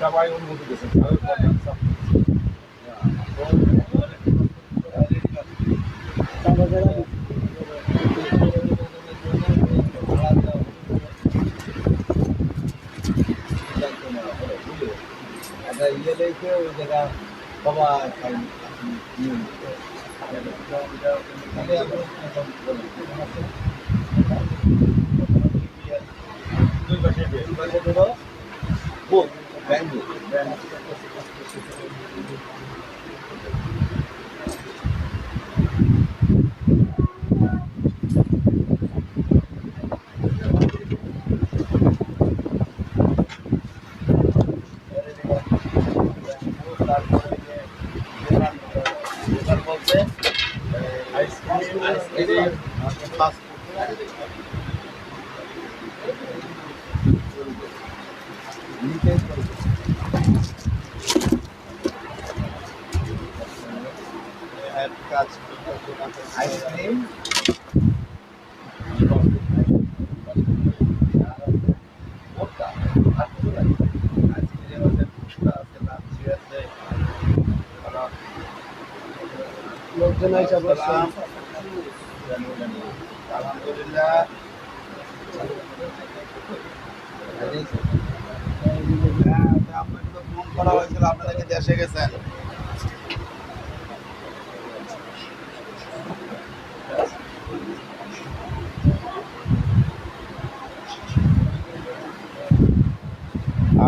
সবাই অনুমতি দিয়েছেন সবাই বলেন, সব। দুই পাশে বিয়ে। আইসক্রিম লোকজন আপনাদেরকে দেশে গেছেন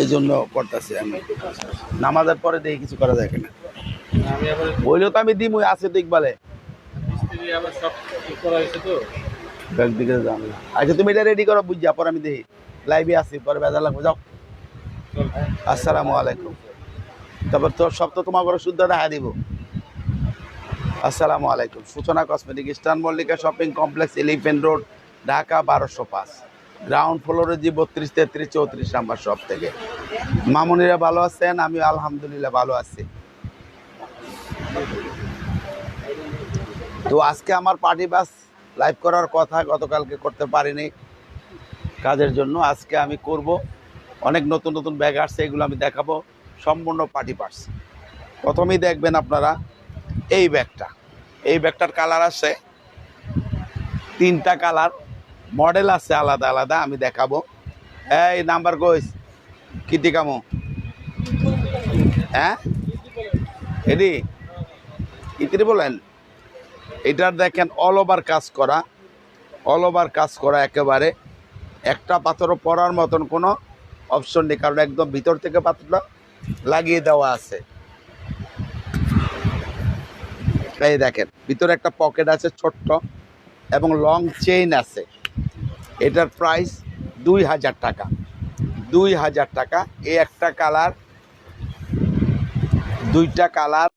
এই জন্য করতেছি আমি। নামাজের পরে দেখি কিছু করা যায় কিনা। বইলেও তো আমি দিমই, আছে দেখবালে আচ্ছা তুমি এটা রেডি করো বুঝছা পরে আমি দেখি। লাইভে আসি পরে বেজার লাগবে, যাও। আসসালামু আলাইকুম। তারপর তোর সব তো তোমার ঘরে শুদ্ধ দেখা দিব। আসসালামু আলাইকুম। Suchona cosmetic eastern Mallika shopping complex elephant road Dhaka বারোশো পাঁচ। গ্রাউন্ড ফ্লোরে জি বত্রিশ তেত্রিশ, চৌত্রিশ নাম্বার সব থেকে। মামুনিরা ভালো আছেন? আমি আলহামদুলিল্লাহ ভালো আছি। তো আজকে আমার পার্টি বাস লাইভ করার কথা গতকালকে করতে পারিনি কাজের জন্য। আজকে আমি করব। অনেক নতুন নতুন ব্যাগ আসছে, এগুলো আমি দেখাবো। সম্পূর্ণ পার্টি পার্স প্রথমেই দেখবেন আপনারা এই ব্যাগটা এই ব্যাগটার কালার আছে তিনটা কালার মডেল আছে আলাদা আলাদা, আমি দেখাবো। এই নাম্বার কইস কিটি কামো। হ্যাঁ? এডি ইতিরি বলেন? এটার দেখেন অল ওভার কাজ করা অল ওভার কাজ করা একেবারে। একটা পাথরও পড়ার মতন কোনো অপশন নেই, কারণ একদম ভিতর থেকে পাথরটা লাগিয়ে দেওয়া আছে। এই দেখেন, ভিতরে একটা পকেট আছে ছোট্ট এবং লং চেইন আছে। এটার প্রাইস দুই হাজার টাকা। দুই হাজার টাকা। এই একটা কালার দুইটা কালার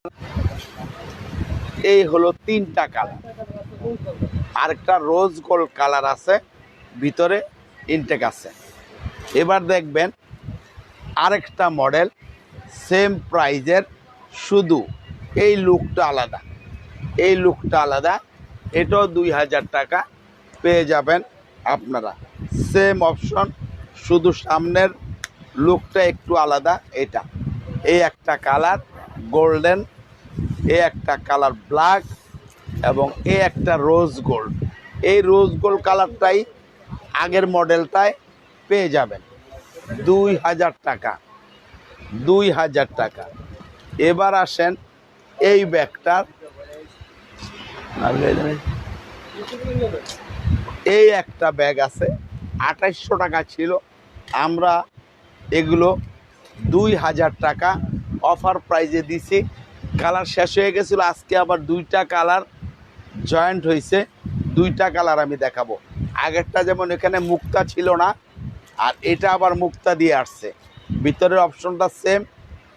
এই হলো তিনটা কালার আরেকটা রোজ গোল্ড কালার আছে, ভিতরে ইনটেক আছে। এবার দেখবেন, আরেকটা মডেল সেম প্রাইজের শুধু এই লুকটা আলাদা। এই লুকটা আলাদা। এটাও দুই হাজার টাকা, পেয়ে যাবেন আপনারা। সেম অপশন শুধু সামনের লুকটা একটু আলাদা, এটা। এই একটা কালার গোল্ডেন এ একটা কালার ব্ল্যাক এবং এ একটা রোজ গোল্ড এই রোজ গোল্ড কালারটাই আগের মডেলটায় পেয়ে যাবেন। দুই হাজার টাকা। দুই হাজার টাকা। এবার আসেন এই ব্যাগটার। এই একটা ব্যাগ আছে, আঠাইশশো টাকা ছিল। আমরা এগুলো দুই হাজার টাকা অফার প্রাইজে দিছি। কালার শেষ হয়ে গেছিল, আজকে আবার দুইটা কালার জয়েন্ট হয়েছে। দুইটা কালার আমি দেখাবো। আগেরটা যেমন এখানে মুক্তা ছিল না, আর এটা আবার মুক্তা দিয়ে আসছে। ভিতরের অপশনটা সেম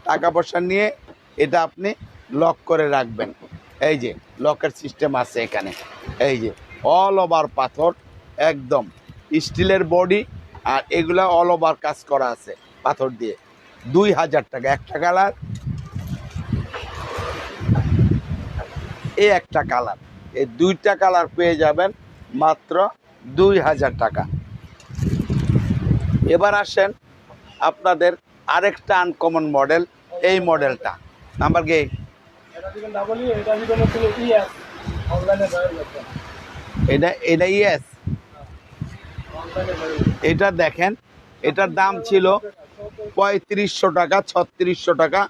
টাকা পয়সা নিয়ে এটা আপনি লক করে রাখবেন। এই যে লকের সিস্টেম আছে এখানে। এই যে অল ওভার পাথর, একদম। স্টিলের বডি আর এগুলা অল ওভার কাজ করা আছে পাথর দিয়ে। দুই হাজার টাকা, একটা কালার। এই একটা কালার। এই দুইটা কালার পেয়ে যাবেন মাত্র দুই হাজার টাকা। এবার আসেন আপনাদের আরেকটা আনকমন মডেল এই মডেলটা নাম্বার কি? এটা এটা ইয়েস এটা দেখেন, এটার দাম ছিল পঁয়ত্রিশশো টাকা, ছত্রিশশো টাকা।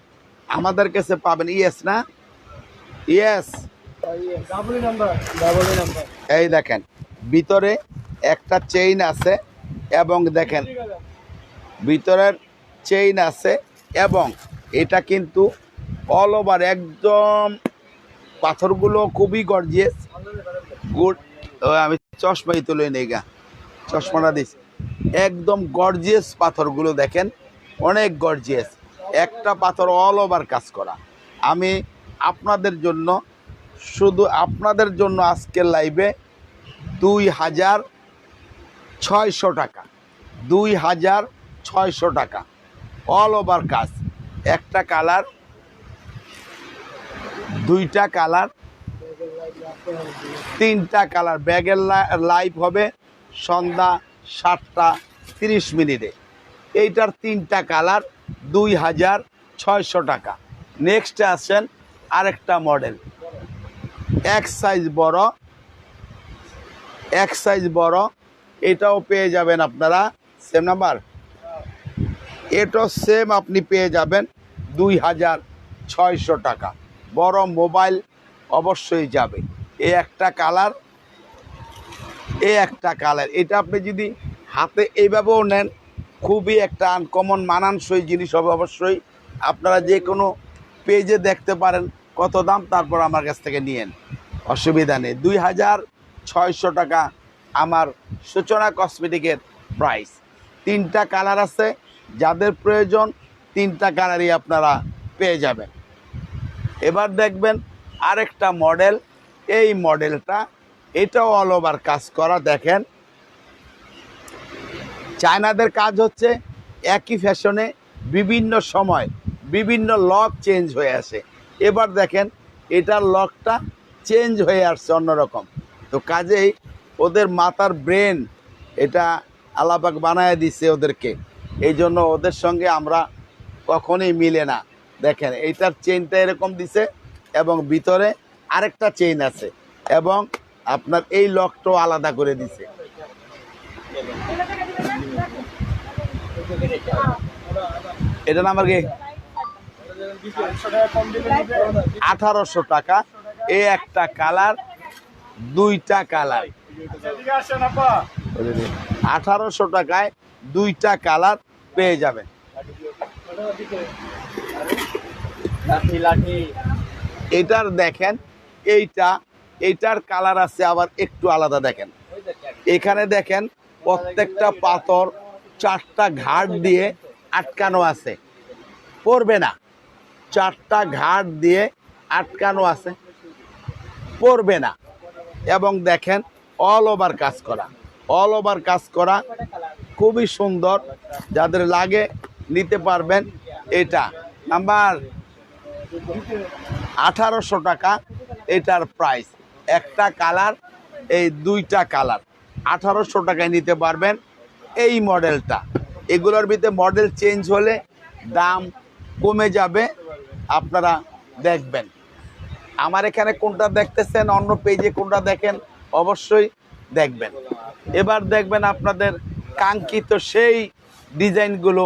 আমাদের কাছে পাবেন ইয়েস না? ইয়েস এই দেখেন, ভিতরে একটা চেইন আছে এবং দেখেন, ভিতরের চেইন আছে এবং এটা কিন্তু অল ওভার একদম পাথরগুলো খুবই গর্জিয়াস গুড আমি চশমাই তুলে নেই গা। চশমাটা দিস। একদম গর্জিয়াস পাথরগুলো দেখেন, অনেক গর্জিয়াস একটা পাথর অল ওভার কাজ করা। আমি আপনাদের জন্য, শুধু আপনাদের জন্য আজকের লাইভে দুই হাজার ছয়শো টাকা। দুই হাজার ছয়শো টাকা। অল ওভার কাজ। একটা কালার দুইটা কালার তিনটা কালার। ব্যাগের লাইভ হবে সন্ধ্যা সাতটা তিরিশ মিনিটে। এইটার তিনটা কালার দুই হাজার ছয়শো টাকা। নেক্সট আসেন আরেকটা মডেল এক সাইজ বড়, এক সাইজ বড়। এটাও পেয়ে যাবেন আপনারা। সেম নাম্বার এটাও সেম আপনি পেয়ে যাবেন দুই হাজার ছয়শো টাকা। বড় মোবাইল অবশ্যই যাবে। এই একটা কালার এই একটা কালার এটা আপনি যদি হাতে এইভাবেও নেন, খুবই একটা আনকমন মানানসই জিনিস হবে অবশ্যই। আপনারা যে কোনো পেজে দেখতে পারেন, কত দাম, তারপর আমার কাছ থেকে নিয়েন অসুবিধা নেই। দুই হাজার ছয়শো টাকা আমার সূচনা কসমেটিকের প্রাইস তিনটা কালার আছে, যাদের প্রয়োজন, তিনটা কালারই আপনারা পেয়ে যাবেন। এবার দেখবেন আরেকটা মডেল। এই মডেলটা, এটাও অল ওভার কাজ করা, দেখেন। চায়নাদের কাজ হচ্ছে একই ফ্যাশনে বিভিন্ন সময় বিভিন্ন লক চেঞ্জ হয়ে আসে। এবার দেখেন, এটার লকটা চেঞ্জ হয়ে আসছে অন্যরকম। তো কাজেই ওদের মাথার ব্রেন এটা আলাপাক বানায় দিছে ওদেরকে। এই জন্য ওদের সঙ্গে আমরা কখনোই মিলে না। দেখেন, এইটার চেনটা এরকম দিছে। এবং ভিতরে আরেকটা চেইন আছে এবং আপনার এই লকটাও আলাদা করে দিছে। এটা নাম্বার কি? আঠারোশো টাকা। এই একটা কালার দুইটা কালার আঠারোশো টাকায় দুইটা কালার পেয়ে যাবেন। লাঠি লাঠি। এটার দেখেন, এইটা, এইটার কালার আছে আবার একটু আলাদা দেখেন। এখানে দেখেন, প্রত্যেকটা পাথর চারটা ঘাট দিয়ে আটকানো আছে। পড়বে না। চারটা ঘাট দিয়ে আটকানো আছে। পড়বে না। এবং দেখেন অল ওভার কাজ করা। অল ওভার কাজ করা খুবই সুন্দর। যাদের লাগে নিতে পারবেন এটা। নাম্বার আঠারোশো টাকা এটার প্রাইস একটা কালার এই দুইটা কালার আঠারোশো টাকায় নিতে পারবেন এই মডেলটা এগুলোর ভিতরে মডেল চেঞ্জ হলে দাম কমে যাবে, আপনারা দেখবেন। আমার এখানে কোনটা দেখতেছেন, অন্য পেজে কোনটা দেখেন, অবশ্যই দেখবেন। এবার দেখবেন আপনাদের কাঙ্ক্ষিত সেই ডিজাইনগুলো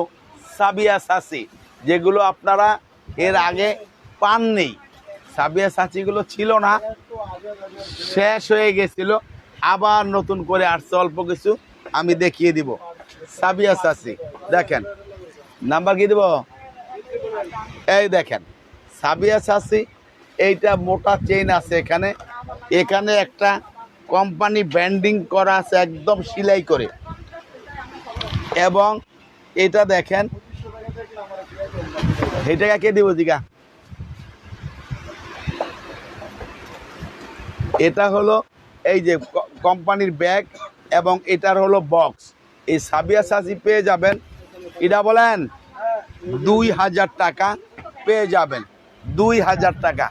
সাবিয়া সাসি যেগুলো আপনারা এর আগে পাননি। সাবিয়া সাচিগুলো ছিল না। শেষ হয়ে গেছিল। আবার নতুন করে আসছে, অল্প কিছু আমি দেখিয়ে দিব। সাবিয়া সাসি দেখেন। নাম্বার কি দিব? এই দেখেন, সাবিয়া সাসি এইটা মোটা চেইন আছে এখানে। এখানে একটা কোম্পানি ব্যান্ডিং করা আছে একদম সেলাই করে। এবং এটা দেখেন এই টাকা কে দিব দিকা এটা হলো এই যে কোম্পানির ব্যাগ এবং এটার হলো বক্স। এই সাবিয়া সাজি পেয়ে যাবেন। এটা বলেন, দুই হাজার টাকা পেয়ে যাবেন। দুই হাজার টাকা।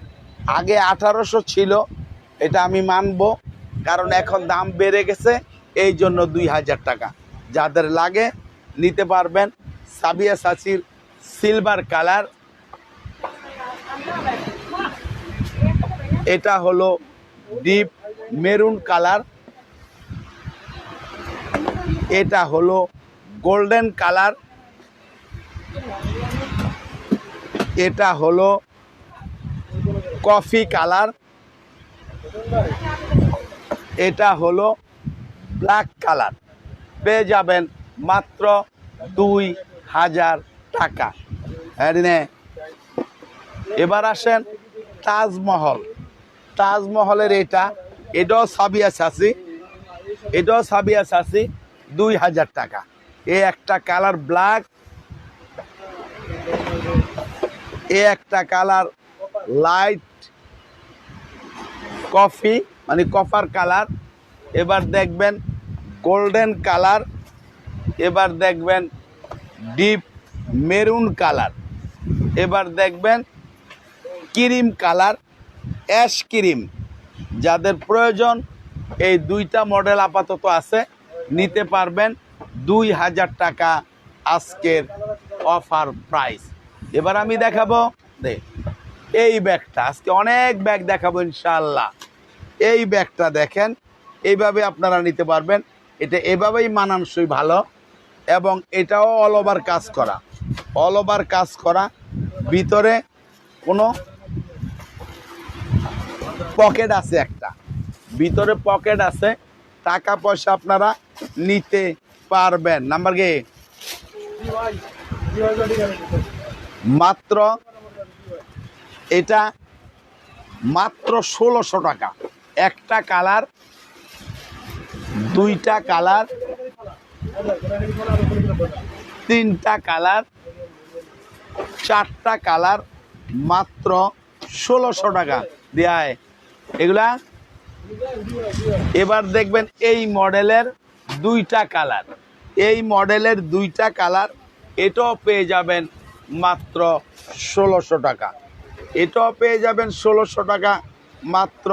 আগে আঠারোশো ছিল, এটা আমি মানব, কারণ এখন দাম বেড়ে গেছে, এই জন্য দুই হাজার টাকা। যাদের লাগে নিতে পারবেন সাবিয়া সাচির সিলভার কালার। এটা হলো ডিপ মেরুন কালার। এটা হলো গোল্ডেন কালার। এটা হলো কফি কালার। এটা হলো ব্ল্যাক কালার। পেয়ে যাবেন মাত্র দুই হাজার টাকা। হ্যাঁ এবার আসেন তাজমহল। তাজমহলের এটা, এটাও সাবিয়া চাষি এটাও সাবিয়া চাষি দুই হাজার টাকা। এ একটা কালার ব্ল্যাক, এ একটা কালার লাইট কফি মানে কফার কালার। এবার দেখবেন গোল্ডেন কালার, এবার দেখবেন ডিপ মেরুন কালার। এবার দেখবেন ক্রিম কালার অ্যাশ ক্রিম। যাদের প্রয়োজন, এই দুইটা মডেল আপাতত আছে। নিতে পারবেন দুই হাজার টাকা আজকের অফার প্রাইস। এবার আমি দেখাবো এই ব্যাগটা, আজকে অনেক ব্যাগ দেখাবো ইনশাল্লাহ এই ব্যাগটা দেখেন, এইভাবে আপনারা নিতে পারবেন। এটা এভাবেই মানানসই ভালো এবং এটাও অল ওভার কাজ করা। অল ওভার কাজ করা, ভিতরে কোনো পকেট আছে একটা। ভিতরে পকেট আছে, টাকা পয়সা আপনারা নিতে পারবেন। নাম্বার গাড়ি মাত্র, এটা মাত্র ষোলোশো টাকা। একটা কালার, দুইটা কালার, তিনটা কালার, চারটা কালার মাত্র ষোলোশো টাকা। দেয় এগুলা? এবার দেখবেন এই মডেলের দুইটা কালার। এই মডেলের দুইটা কালার, এটাও পেয়ে যাবেন মাত্র ষোলোশো টাকা। এটাও পেয়ে যাবেন ষোলোশো টাকা মাত্র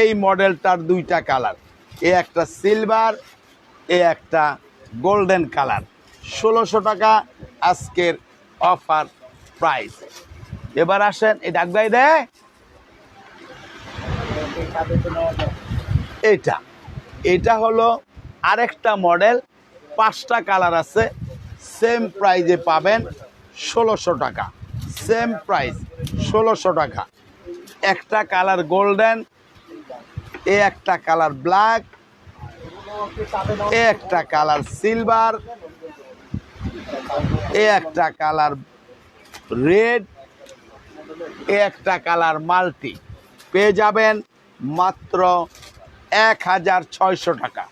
এই মডেলটার দুইটা কালার। এ একটা সিলভার, এ একটা গোল্ডেন কালার। ষোলোশো টাকা আজকের অফার প্রাইস। এবার আসেন, এই ডাকবাই দেয় এটা এটা হলো আরেকটা মডেল, পাঁচটা কালার আছে সেম প্রাইজে পাবেন ষোলোশো টাকা। সেম প্রাইস ষোলোশো টাকা। একটা কালার গোল্ডেন এ একটা কালার ব্ল্যাক এ একটা কালার সিলভার এ একটা কালার রেড এ একটা কালার মাল্টি পেয়ে যাবেন মাত্র এক হাজার ছয়শো টাকা।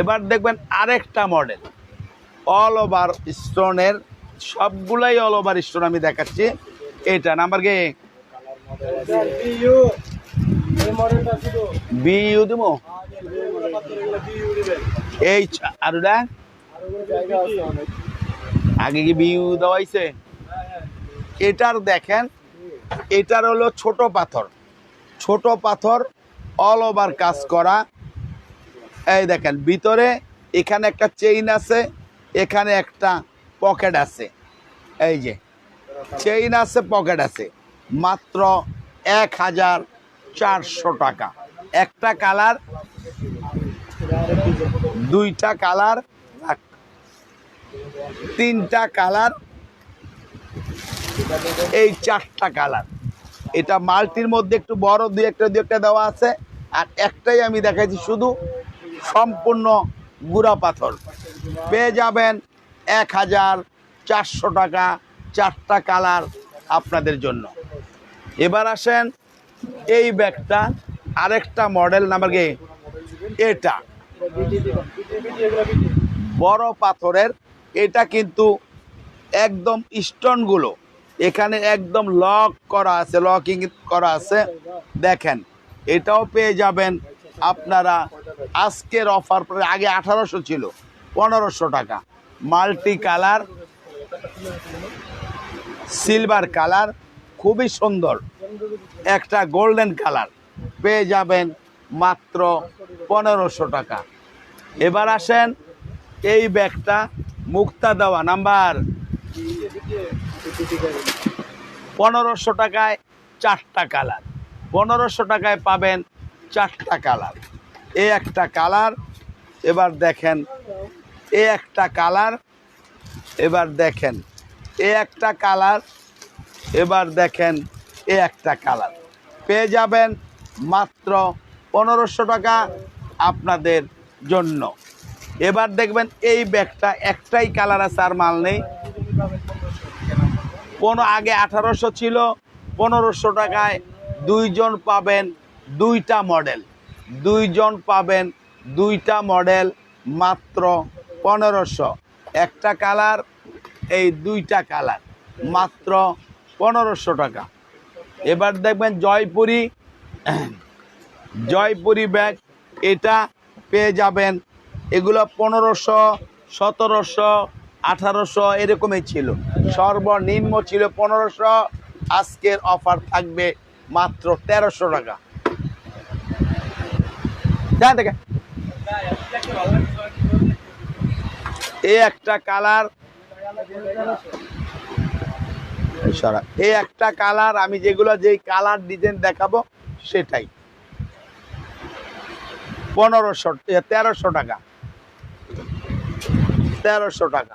এবার দেখবেন আরেকটা মডেল। অল ওভার স্টোনের সবগুলাই অল ওভার স্টোন আমি দেখাচ্ছি। এটা নাম্বার কে? দেবো বিইউ দিবেন এই আর আগে কি বি ইউ দেওয়াইছে এটার দেখেন, এটার হলো ছোট পাথর। ছোট পাথর অল ওভার কাজ করা। এই দেখেন, ভিতরে এখানে একটা চেইন আছে, এখানে একটা পকেট আছে। এই যে চেইন আছে পকেট আছে। মাত্র এক হাজার চারশো টাকা। একটা কালার, দুইটা কালার তিনটা কালার, এই চারটা কালার। এটা মাল্টির মধ্যে একটু বড়, দুই একটা দুই একটা দেওয়া আছে। আর একটাই আমি দেখাচ্ছি শুধু সম্পূর্ণ গুড়া পাথর। পেয়ে যাবেন এক হাজার চারশো টাকা চারটা কালার আপনাদের জন্য। এবার আসেন এই ব্যাগটা, আরেকটা মডেল নাম্বার কি? এটা। বড় পাথরের, এটা কিন্তু একদম স্টোনগুলো। এখানে একদম লক করা আছে লকিং করা আছে। দেখেন, এটাও পেয়ে যাবেন আপনারা আজকের অফার পরে আগে আঠারোশো ছিল, পনেরোশো টাকা। মাল্টি কালার সিলভার কালার, খুবই সুন্দর। একটা গোল্ডেন কালার পেয়ে যাবেন মাত্র পনেরোশো টাকা। এবার আসেন, এই ব্যাগটা মুক্তা দেওয়া নাম্বার পনেরোশো টাকায় চারটা কালার। পনেরোশো টাকায় পাবেন চারটা কালার। এ একটা কালার, এবার দেখেন, এ একটা কালার, এবার দেখেন, এ একটা কালার, এবার দেখেন, এ একটা কালার। পেয়ে যাবেন মাত্র পনেরোশো টাকা আপনাদের জন্য। এবার দেখবেন এই ব্যাগটা একটাই কালার আছে আর মাল নেই। কোনো আগে আঠারোশো ছিল, পনেরোশো টাকায় দুইজন পাবেন দুইটা মডেল। দুইজন পাবেন দুইটা মডেল মাত্র পনেরোশো। একটা কালার, এই দুইটা কালার মাত্র পনেরোশো টাকা। এবার দেখবেন জয়পুরি জয়পুরি ব্যাগ, এটা পেয়ে যাবেন। এগুলো পনেরোশো, সতেরোশো আঠারোশো এরকমই ছিল। সর্বনিম্ন ছিল পনেরোশো। আজকের অফার থাকবে মাত্র তেরোশো টাকা। এই একটা কালার। এই একটা কালার, আমি যেগুলো যেই কালার ডিজাইন দেখাবো সেটাই। পনেরোশো তেরোশো টাকা। তেরোশো টাকা।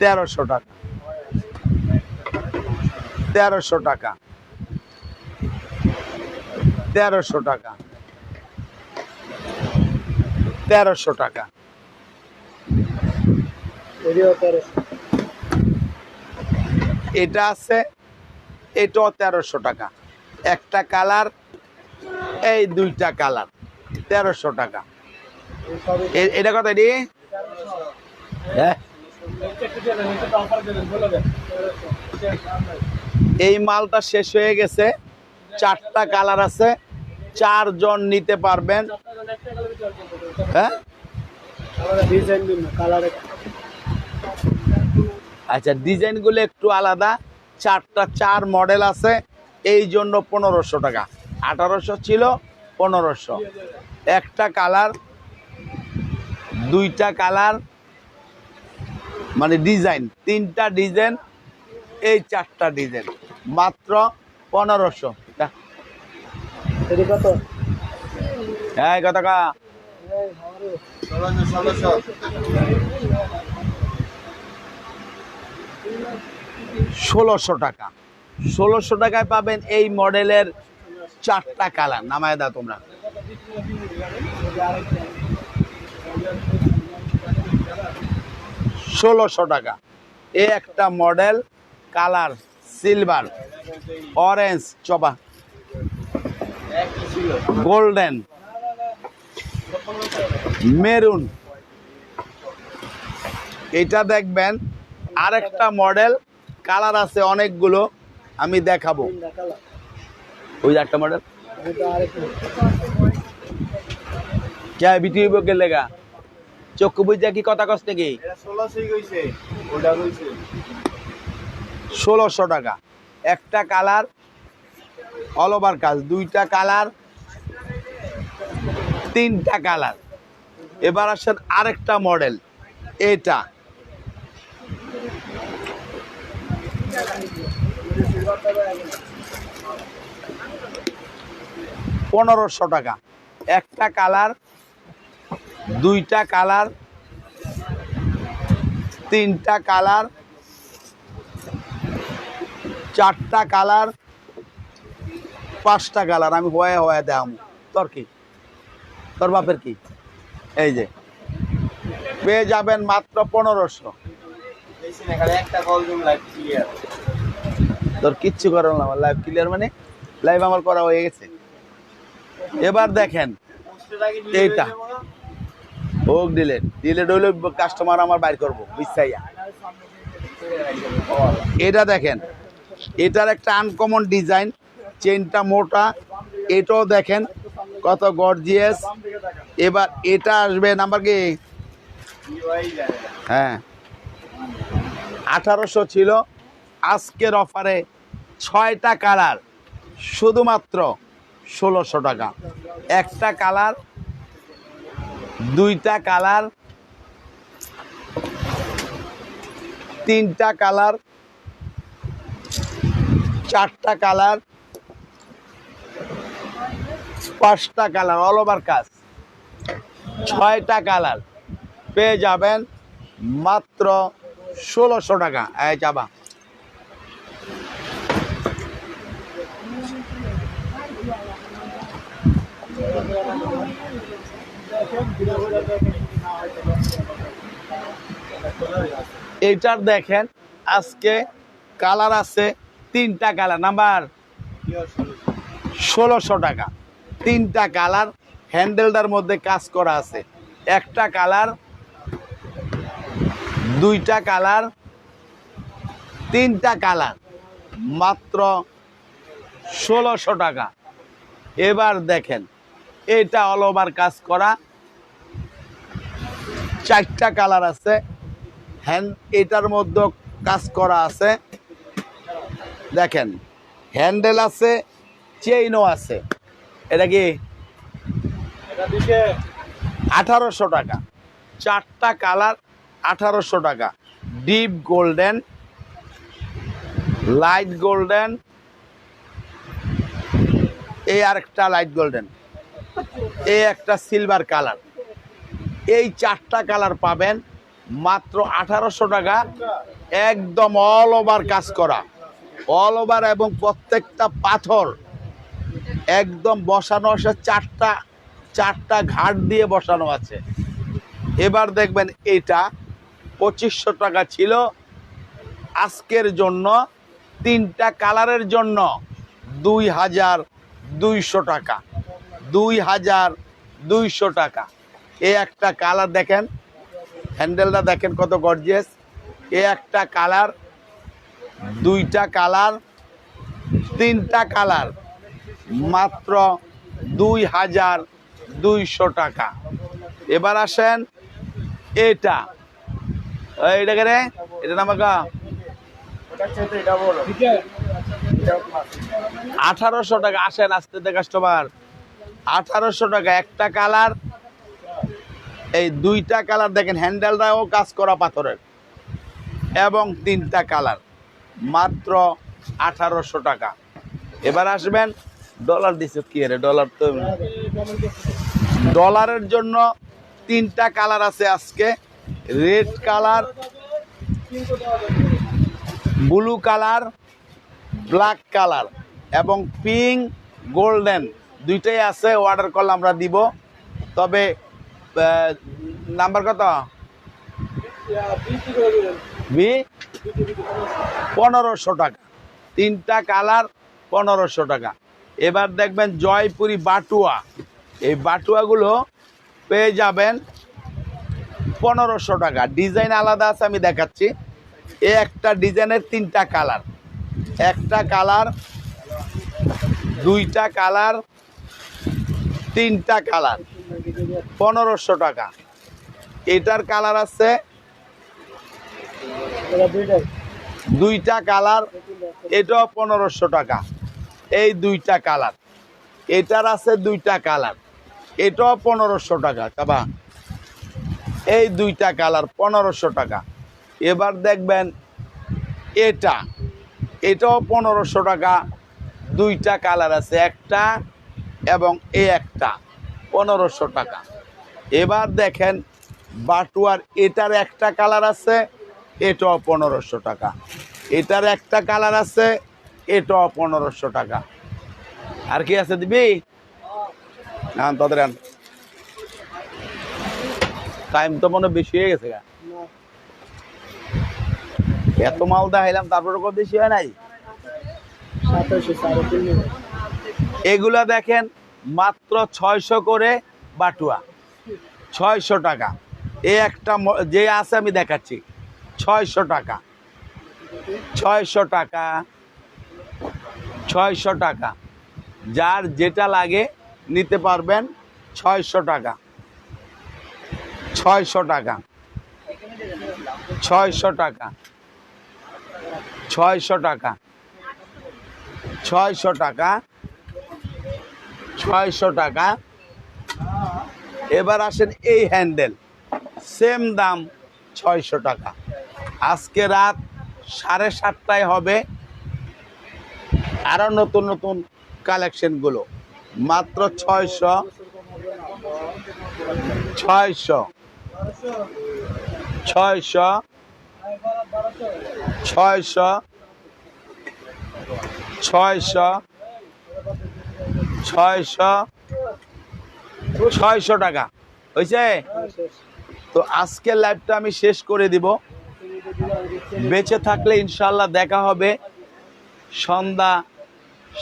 তেরোশো টাকা। তেরোশো টাকা। তেরোশো টাকা। তেরোশো টাকা। এটা আছে এটাও তেরোশো টাকা। একটা কালার এই দুইটা কালার। তেরোশো টাকা। এটা কত এটি? হ্যাঁ। এই মালটা শেষ হয়ে গেছে। চারটা কালার আছে। চারজন নিতে পারবেন। হ্যাঁ? আচ্ছা ডিজাইনগুলো একটু আলাদা। চারটা চার মডেল আছে। এই জন্য পনেরোশো টাকা। আঠারোশো ছিল, পনেরোশো। একটা কালার, দুইটা কালার মানে ডিজাইন তিনটা ডিজাইন এই চারটা ডিজাইন। মাত্র পনেরোশো। হ্যাঁ কত? ষোলোশো ষোলোশো টাকা। ষোলোশো টাকায় পাবেন এই মডেলের চারটা কালার। নামায় দাও তোমরা। ষোলোশো টাকা। এ একটা মডেল, কালার, সিলভার, অরেঞ্জ চপা গোল্ডেন, মেরুন। এটা দেখবেন, আরেকটা মডেল, কালার আছে অনেকগুলো, আমি দেখাবো। ওই একটা মডেল। কে বিটি লেগা? চক্ষু বুঝা কি কথা কষ্ট কি ষোলোশো টাকা। একটা কালার অল ওভার কাজ দুইটা কালার তিনটা কালার। এবার আসেন আরেকটা মডেল এটা। পনেরোশো টাকা। একটা কালার দুইটা কালার, তিনটা কালার, চারটা কালার, পাঁচটা কালার। আমি হয়ে হয়ে দেখাম। তোর কি? তোর বাপের কি? এই যে। পেয়ে যাবেন মাত্র পনেরোশো। তোর কিচ্ছু করার না আমার লাইভ ক্লিয়ার মানে? লাইভ আমার করা হয়ে গেছে। এবার দেখেন, এইটা। হোক ডিলেট ডিলেট হইলে কাস্টমার আমার বাইর করব বিশ্বাইয়া এটা দেখেন, এটার একটা আনকমন ডিজাইন চেনটা মোটা, এটাও দেখেন কত গর্জিয়াস এবার এটা আসবে নাম্বার কি? হ্যাঁ। আঠারোশো ছিল, আজকের অফারে ছয়টা কালার শুধুমাত্র ষোলোশো টাকা। একটা কালার দুইটা কালার, তিনটা কালার, চারটা কালার, পাঁচটা কালার অল ওভার কাজ ছয়টা কালার পেয়ে যাবেন মাত্র ষোলোশো টাকা। এই যাবা এইটার দেখেন, আজকে কালার আছে তিনটা কালার। নাম্বার ষোলোশো টাকা। তিনটা কালার হ্যান্ডেলটার মধ্যে কাজ করা আছে। একটা কালার, দুইটা কালার, তিনটা কালার। মাত্র ষোলোশো টাকা। এবার দেখেন এটা অল ওভার কাজ করা। চারটা কালার আছে। হ্যান্ড এটার মধ্যে কাজ করা আছে। দেখেন হ্যান্ডেল আছে চেইনও আছে। এটা কি? আঠারোশো টাকা। চারটা কালার আঠারোশো টাকা। Deep golden light golden. এই আরেকটা লাইট গোল্ডেন। এই একটা সিলভার কালার। এই চারটা কালার পাবেন। মাত্র আঠারোশো টাকা। একদম অল ওভার কাজ করা। অল ওভার এবং প্রত্যেকটা পাথর। একদম বসানো আছে চারটা চারটা ঘাট দিয়ে বসানো আছে। এবার দেখবেন এটা পঁচিশশো টাকা ছিল। আজকের জন্য তিনটা কালারের জন্য দুই হাজার দুইশো টাকা। দুই হাজার দুইশো টাকা। এ একটা কালার দেখেন। হ্যান্ডেলটা দেখেন কত গর্জিয়াস এ একটা কালার, দুইটা কালার, তিনটা কালার। মাত্র দুই হাজার দুইশো টাকা। এবার আসেন এটা। এটা রে, এটা নাম কা ওটা চেতে এটা বলো দিকে এটা পাঁচ। আঠারোশো টাকা, আসেন আসতে কাস্টমার আঠারোশো টাকা, একটা কালার এই দুইটা কালার দেখেন, হ্যান্ডেলটাও কাজ করা পাথরের এবং তিনটা কালার, মাত্র আঠারোশো টাকা। এবার আসবেন ডলার দিছে কি রে ডলার তো ডলারের জন্য তিনটা কালার আছে আজকে red colour blue colour black colour এবং পিঙ্ক গোল্ডেন দুইটাই আছে অর্ডার করলে আমরা দিব। তবে নাম্বার কত? পনেরোশো টাকা। তিনটা কালার পনেরোশো টাকা। এবার দেখবেন জয়পুরি বাটুয়া। এই বাটুয়াগুলো পেয়ে যাবেন পনেরোশো টাকা। ডিজাইন আলাদা আছে, আমি দেখাচ্ছি। এ একটা ডিজাইনের তিনটা কালার। একটা কালার, দুইটা কালার, তিনটা কালার। পনেরোশো টাকা। এটার কালার আছে দুইটা কালার, এটাও পনেরোশো টাকা। এই দুইটা কালার। এটার আছে দুইটা কালার, এটাও পনেরোশো টাকা। কাবা, এই দুইটা কালার পনেরোশো টাকা। এবার দেখবেন এটা, এটাও পনেরোশো টাকা। দুইটা কালার আছে, একটা এবং এ একটা। পনেরোশো টাকা। এবার দেখেন বাটুয়ার এটার একটা কালার আছে এটাও পনেরোশো টাকা। এটার একটা কালার আছে এটাও পনেরোশো টাকা। আর কি আছে দিবি? আন তাদের টাইম তো মনে বেশি হয়ে গেছে গা। এত মাল দেখাইলাম তারপরে কত বেশি হয় নাই? এগুলা দেখেন মাত্র ছয়শো করে বাটুয়া। ছয়শো টাকা। এ একটা যে আছে আমি দেখাচ্ছি। ছয়শো টাকা। ছয়শো টাকা। ছয়শো টাকা। যার যেটা লাগে নিতে পারবেন ছয়শো টাকা। ছয়শো টাকা। ছয়শো টাকা। ছয়শো টাকা। ছয়শো টাকা। ছয়শো টাকা। এবার আসেন এই হ্যান্ডেল। সেম দাম ছয়শো টাকা। আজকে রাত সাড়ে সাতটায় হবে আরও নতুন নতুন কালেকশনগুলো মাত্র ছয়শো। ছয়শো। ছয়শো। ছয়শো। ছয়শো। ছয়শো ছয়শো টাকা। হয়েছে তো আজকের লাইভটা আমি শেষ করে দিব। বেঁচে থাকলে ইনশাল্লাহ দেখা হবে সন্ধ্যা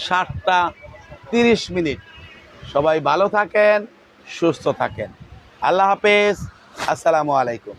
সাতটা তিরিশ মিনিট। সবাই ভালো থাকেন, সুস্থ থাকেন। আল্লাহ হাফেজ। আসসালামু আলাইকুম।